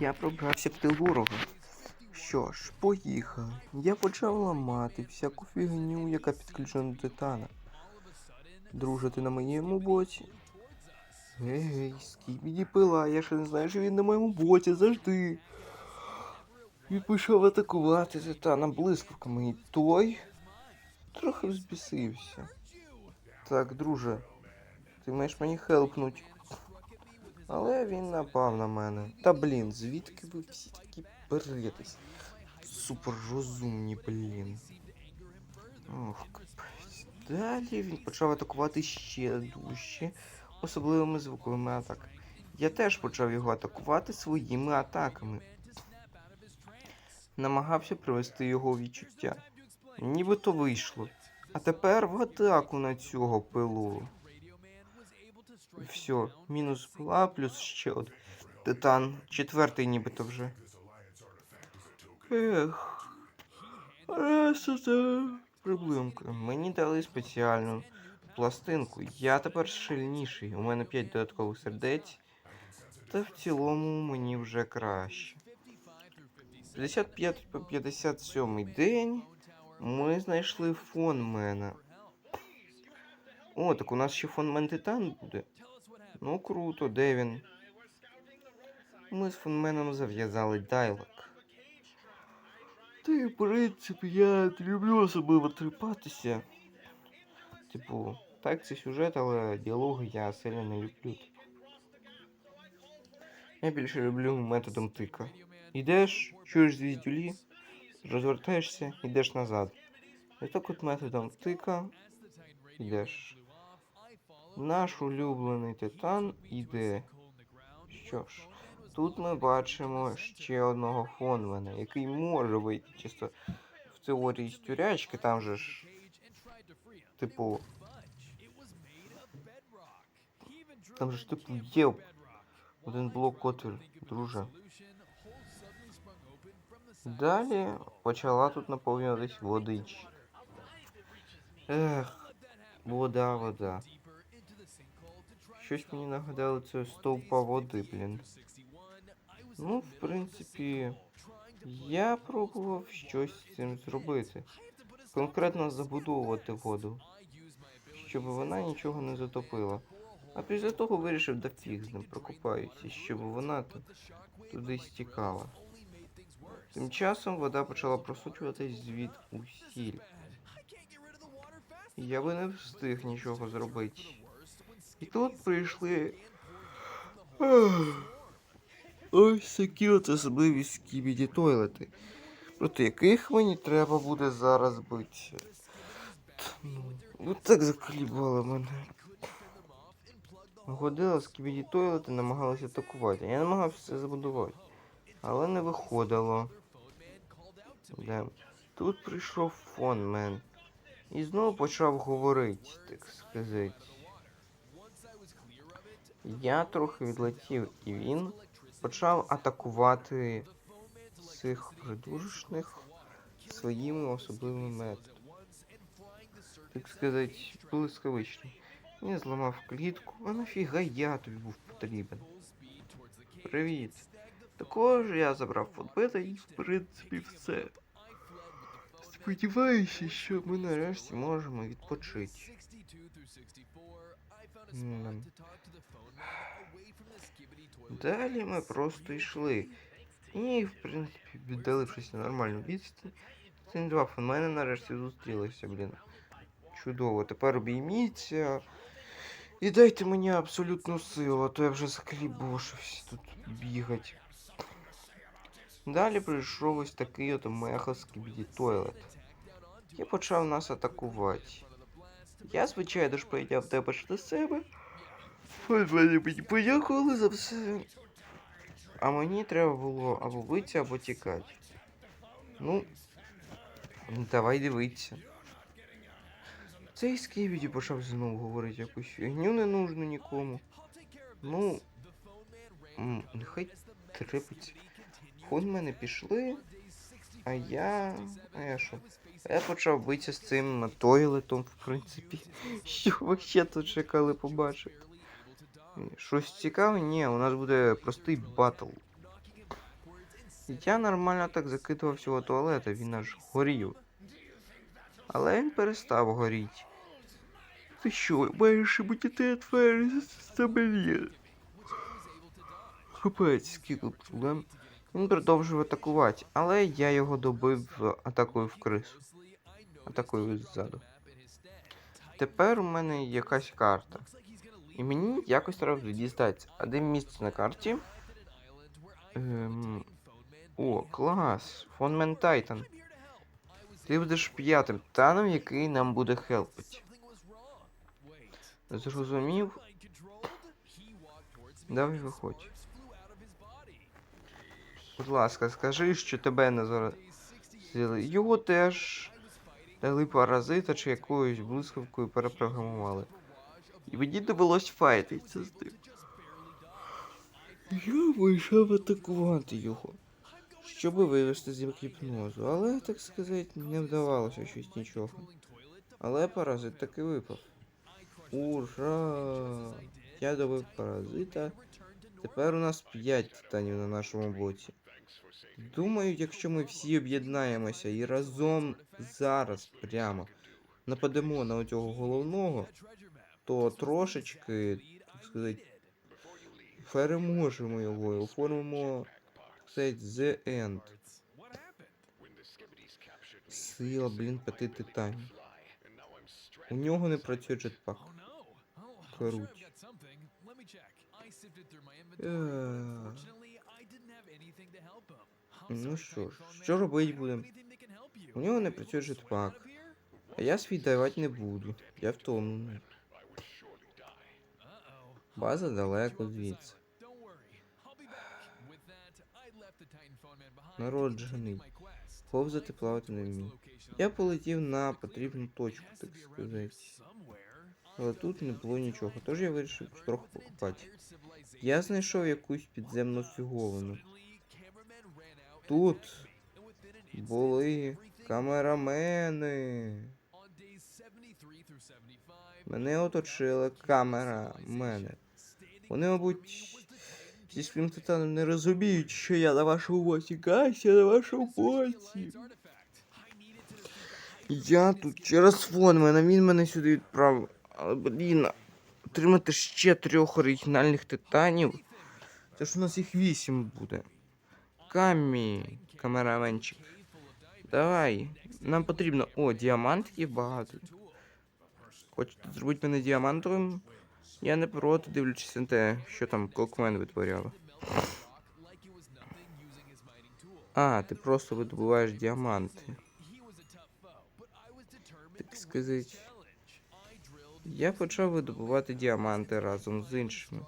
Я пробрався в тил ворога. Що ж, поїхали. Я почав ламати всяку фігню, яка підключена до титана. Друже, ти на моєму боці. Гей, скібіді пила, я ще не знаю, що він на моєму боці завжди. Він почав атакувати титана блискавками, і той трохи взбісився. Так, друже, ти маєш мені хелпнуть. Але він напав на мене. Та блін, звідки ви всі такі беретесь? Супер розумні, блін. Ох. Далі він почав атакувати ще дужче особливими звуковими атаками. Я теж почав його атакувати своїми атаками. Намагався привести його відчуття. Нібито вийшло. А тепер в атаку на цього пилу. Все, мінус пила, плюс ще один. Титан. Четвертий нібито вже. Ех. Решта проблемка. Мені дали спеціальну пластинку. Я тепер сильніший. У мене 5 додаткових сердець. Та в цілому мені вже краще. 55 по 57 день. Ми знайшли фон мене. О, так у нас ще фон Титан буде. Ну круто, де він? Ми з фонменом зав'язали дайлок. Та й, в принципі, я люблю особливо тріпатися. Типу, так, це сюжет, але діалоги я сильно не люблю. Я більше люблю методом тика. Ідеш, чуєш звіздюлі, розвертаєшся, йдеш назад. І так от методом тика йдеш. Наш улюблений титан іде. Що ж, тут ми бачимо ще одного фонмена, який може вийти чисто в теорії з тюрячки, там же ж. Типу. Там же ж типу є один блок котель, друже. Далі почала тут наповнюватись водичка. Ех, вода, вода. Щось мені нагадало це стовпа води, блін. Ну, в принципі, я пробував щось з цим зробити. Конкретно забудовувати воду, щоб вона нічого не затопила. А після того вирішив да фіг з ним прокопаюся, щоб вона туди стікала. Тим часом вода почала просочуватись звід усіль. Я би не встиг нічого зробити. І тут прийшли. Ось такі от особливі скібіді тойлети, проти яких мені треба буде зараз битися. Ну, так заклібало мене. Годила скібіді тойлети намагалися атакувати. Я намагався це забудувати. Але не виходило. Да. Тут прийшов фонмен. І знову почав говорити, так сказати. Я трохи відлетів, і він почав атакувати цих придурочних своїми особливими методами. Так сказати, блискавично. Він зламав клітку, а нафіга я тобі був потрібен. Привіт. Також я забрав футбита і в принципі все. Сподіваюся, що ми нарешті можемо відпочити. М. Далі ми просто йшли. І, в принципі, віддалившись на нормальну відстань, ці два фонмени нарешті зустрілися, блін. Чудово, тепер обійміться. І дайте мені абсолютну силу, а то я вже заклібошився тут бігать. Далі прийшов ось такий от меха скібіді тойлет. І почав нас атакувати. Я, звичайно ж, прийняв тебе ж до себе. Ось мені подякували за все. А мені треба було або битися, або тікати. Ну, давай дивитися. Цей скібіді почав знову говорити якусь фігню не нужну нікому. Ну, нехай трепиться. Хон мене пішли, а я. А я що? Я почав битися з цим тойлетом, в принципі. Що ви ще тут чекали побачити? Щось цікаве? Ні, у нас буде простий батл. Я нормально так закидував всього туалета, він аж горів. Але він перестав горіти. Ти що, маєш будете двері забері? Капець, скільки проблем. Він продовжив атакувати, але я його добив атакою в крису. Атакою ззаду. Тепер у мене якась карта. І мені якось треба дістатися. А де місце на карті? Ем... О, клас! Фонмен Тайтан. Ти будеш п'ятим титаном, який нам буде хелпити. Зрозумів? Давай виходь. Будь ласка, скажи, що тебе не заразили. Його теж дали паразита чи якоюсь блискавкою перепрограмували. І мені довелось файтитися з ним. Я вийшов атакувати його, щоб вивести з гіпнозу, але, так сказати, не вдавалося щось нічого. Але паразит таки випав. Ура! Я добив паразита. Тепер у нас 5 титанів на нашому боці. Думаю, якщо ми всі об'єднаємося і разом зараз прямо нападемо на цього головного, то трошечки, так сказати, переможемо його і оформимо, так сказати, The End. Сила, блін, п'яти титанів. У нього не працює джетпак. Круть. Ну що ж, що робити будемо? У нього не працює джетпак. А я свій давати не буду. Я втомлений. База далеко звідси. Народжений. Повзати плавати не вмію. Я полетів на потрібну точку, так сказати. Але тут не було нічого, тож я вирішив трохи покупати. Я знайшов якусь підземну фіговину. Тут були камерамени. Мене оточила камера мене. Вони, мабуть, зі своїм титаном не розуміють, що я на вашому боці. Гайся на вашому боці. Я тут через фон мене, він мене сюди відправив. Але, блін, отримати ще трьох оригінальних титанів. Це ж у нас їх вісім буде. Камі, камераменчик. Давай. Нам потрібно. О, діамантиків багато. Хочете зробити мене діамантовим? Я не проти, дивлячись на те, що там Клокмен витворяла. А, ти просто видобуваєш діаманти. Так сказати. Я почав видобувати діаманти разом з іншими.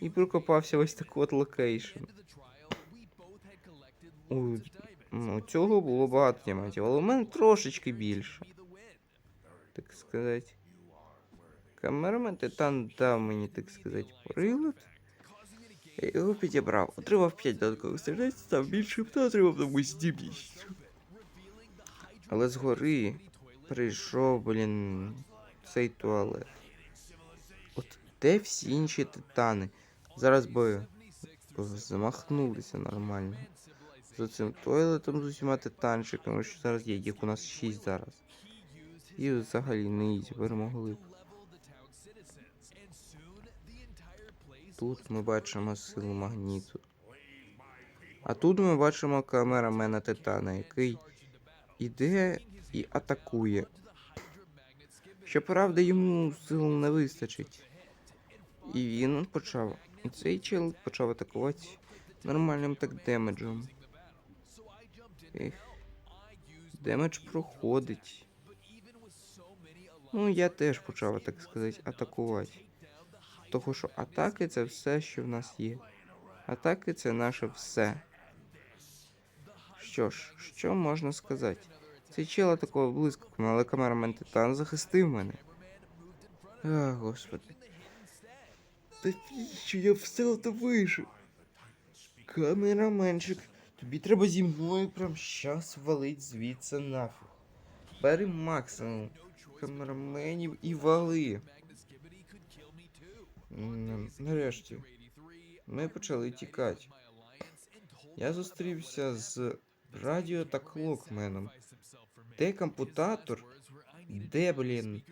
І прикопався ось так от локейшн. У, у цього було багато діамантів, але у мене трошечки більше. Так сказати. Камерамен Титан дав мені, так сказати, прилад. Я його підібрав. Отримав 5 додаткових стрілець, став більшим та отримав нову здібність. Але згори прийшов, блін, цей туалет. От де всі інші титани? Зараз би замахнулися нормально. За цим туалетом з усіма титанчиками, що зараз є, їх у нас 6 зараз. І взагалі не ізі перемогли. Тут ми бачимо силу магніту. А тут ми бачимо камерамена Титана, який іде і атакує. Щоправда, йому сил не вистачить. І він почав. Цей чел почав атакувати нормальним так демеджем. Ех. Демедж проходить. Ну, я теж почав, так сказати, атакувати. Того, що атаки це все, що в нас є. Атаки це наше все. Що ж, що можна сказати? Цей чел такого близько, але камерамен Титан захистив мене. А, господи. Та що я все то вижив. Камераменчик, тобі треба зі мною прям щас валить звідси нафіг. Бери максимум камераменів і вали. Нарешті. Ми почали тікати. Я зустрівся з радіо та клокменом. Де компутатор? Де, блін?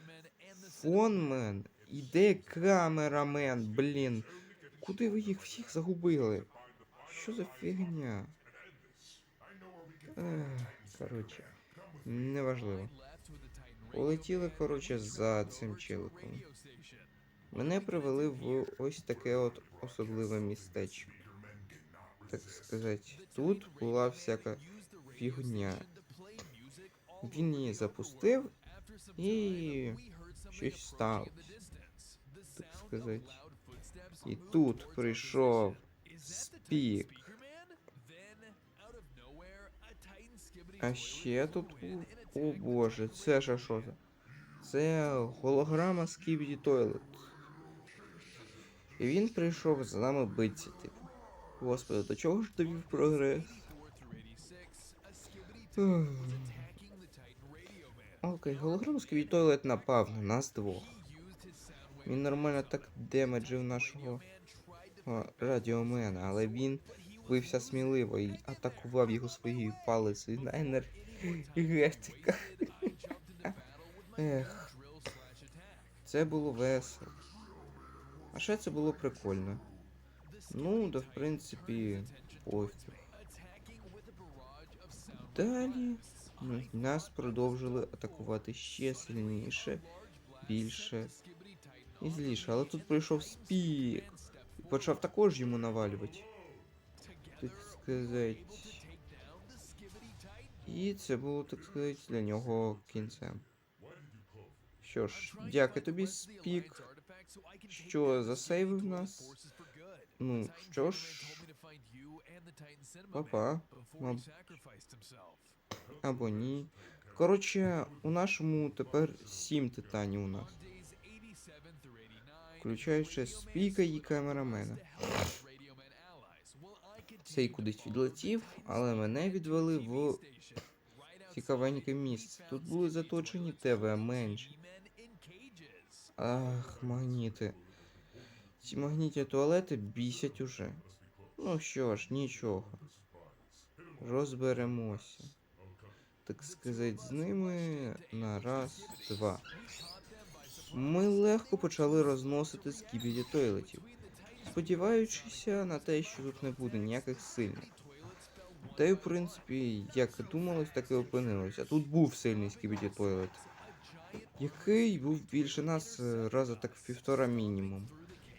Фонмен? І де камерамен, блін? Куди ви їх всіх загубили? Що за фігня? Коротше, неважливо. Полетіли, коротше, за цим челиком. Мене привели в ось таке от особливе містечко. Так сказати, тут була всяка фігня. Він її запустив і щось сталося. Так сказати. І тут прийшов спік. А ще тут. О боже, це ж що це? Це голограма Skibidi Toilet. І він прийшов за нами битися, типу. Господи, до чого ж довів прогрес? Окей, голограма Skibidi Toilet напав на нас двох. Він нормально так демеджив нашого радіомена, але він бився сміливо і атакував його своєю палицею на енергетиках. Ех, це було весело. А ще це було прикольно. Ну, да в принципі, пофіг. Далі нас продовжили атакувати ще сильніше, більше і зліше. Але тут прийшов спік і почав також йому навалювати. Так сказати. І це було, так сказати, для нього кінцем. Що ж, дякую тобі, спік, що засейвив нас. Ну, що ж, папа, маб... або ні. Коротше, у нашому тепер сім титанів у нас. Включаючи спіка і камерамена. Цей кудись відлетів, але мене відвели в цікавеньке місце. Тут були заточені ТВ менші. Ах, магніти. Ці магнітні туалети бісять уже. Ну що ж, нічого. Розберемося. Так сказати, з ними на раз, два. Ми легко почали розносити скібіді тойлетів, сподіваючися на те, що тут не буде ніяких сильних. Та й в принципі, як думалось, так і опинилося. Тут був сильний скібіді тойлет, який був більше нас е, раза так в півтора мінімум,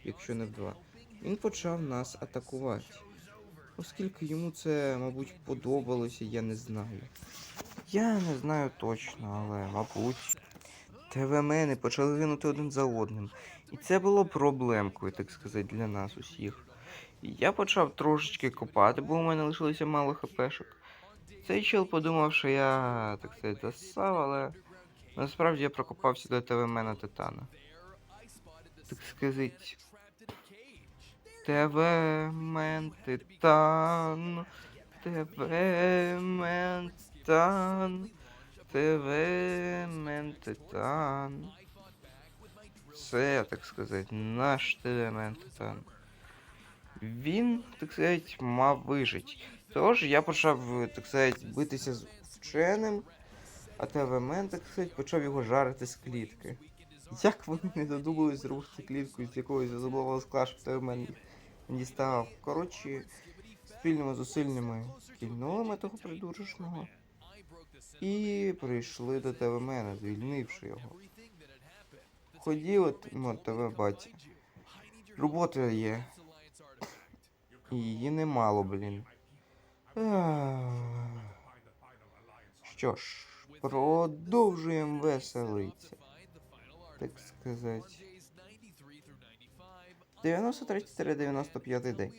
якщо не в два. Він почав нас атакувати. Оскільки йому це, мабуть, подобалося, я не знаю. Я не знаю точно, але, мабуть. ТВ-мени почали гинути один за одним. І це було проблемкою, так сказати, для нас усіх. Я почав трошечки копати, бо у мене лишилося мало хпшок. Цей чел подумав, що я, так сказати, засав, але насправді я прокопався до ТВ-мена Титана. Так сказати. ТВ-мен Титан. ТВ-мен Титан. ТВ-мен Титан. Це, так сказати, наш ТВ-мен Титан. Він, так сказати, мав вижити. Тож я почав, так сказати, битися з вченим, а ТВ-мен, так сказати, почав його жарити з клітки. Як вони не додумались зрушити клітку з якогось заблового скла, щоб не діставав. Коротше, спільними зусиллями кільнули того придурочного. І прийшли до ТВ-мена, звільнивши його. Ходіли ну, ТВ батя. Робота є. Її немало, блін. Що ж, продовжуємо веселитися. Так сказати. 93-95 день.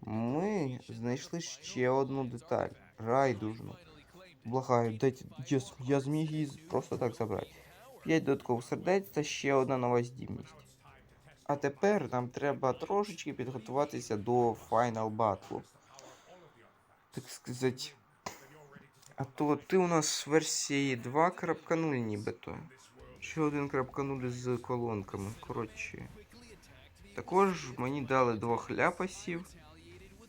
Ми знайшли ще одну деталь. Райдужну. Благаю, дайте, я, я зміг її просто так забрати. П'ять додаткових сердець та ще одна нова здібність. А тепер нам треба трошечки підготуватися до Final Battle. Так сказати. А то ти у нас в версії 2.0 нібито. Ще 1.0 з колонками. Коротше. Також мені дали двох ляпасів.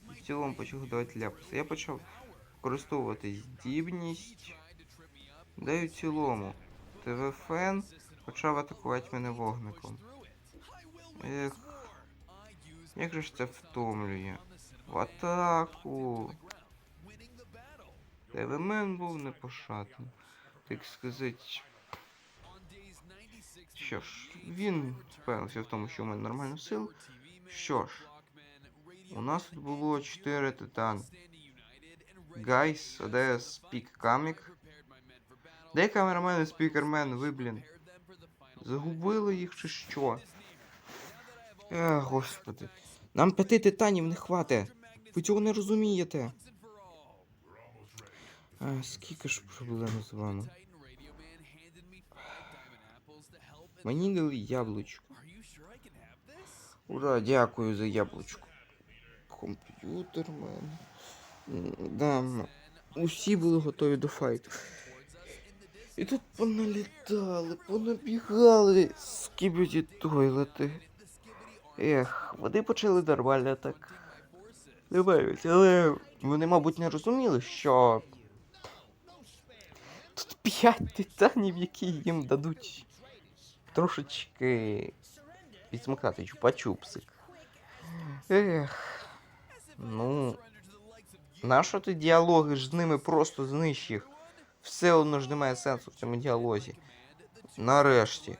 В цілому почав давати ляпси. Я почав використовувати здібність. Да й у цілому. ТВ-фен почав атакувати мене вогником. Ех. Як же ж це втомлює? В атаку. ТВ-мен був непошатним. Так сказати. Що ж, він впевнився в тому, що у мене нормально сил. Що ж, у нас тут було 4 титани. Гайс, ОДС, Спік Камік. Де камерамен і спікермен, ви, блін? Загубили їх чи що? Ех, господи. Нам п'яти титанів не хватить. Ви цього не розумієте. А, скільки ж проблем з вами? Мені дали яблучко. Ура, дякую за яблучко. Комп'ютер мене. Да, усі були готові до файту. І тут поналітали, понабігали скібіді тойлети. Ех, вони почали нормально так. Диваються, але вони, мабуть, не розуміли, що. Тут п'ять титанів, які їм дадуть трошечки відсмоктати чупа-чупсик. Ех. Ну. Нащо ти діалоги ж з ними просто знищ? Все одно ж немає сенсу в цьому діалозі. Нарешті.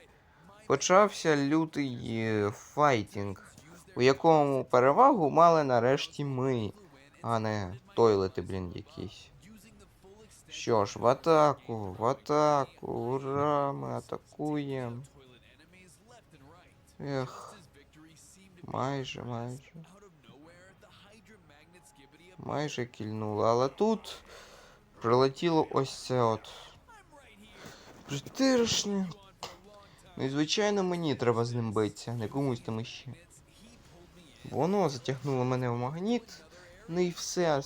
Почався лютий е, файтінг, у якому перевагу мали нарешті ми, а не тойлети, блін, якісь. Що ж, в атаку, в атаку, ура, ми атакуємо. Ех, майже, майже. Майже кільнуло, але тут прилетіло ось це от. Притиршне. Ну і звичайно мені треба з ним битися, не комусь там іще. Воно затягнуло мене в магніт, ну і все.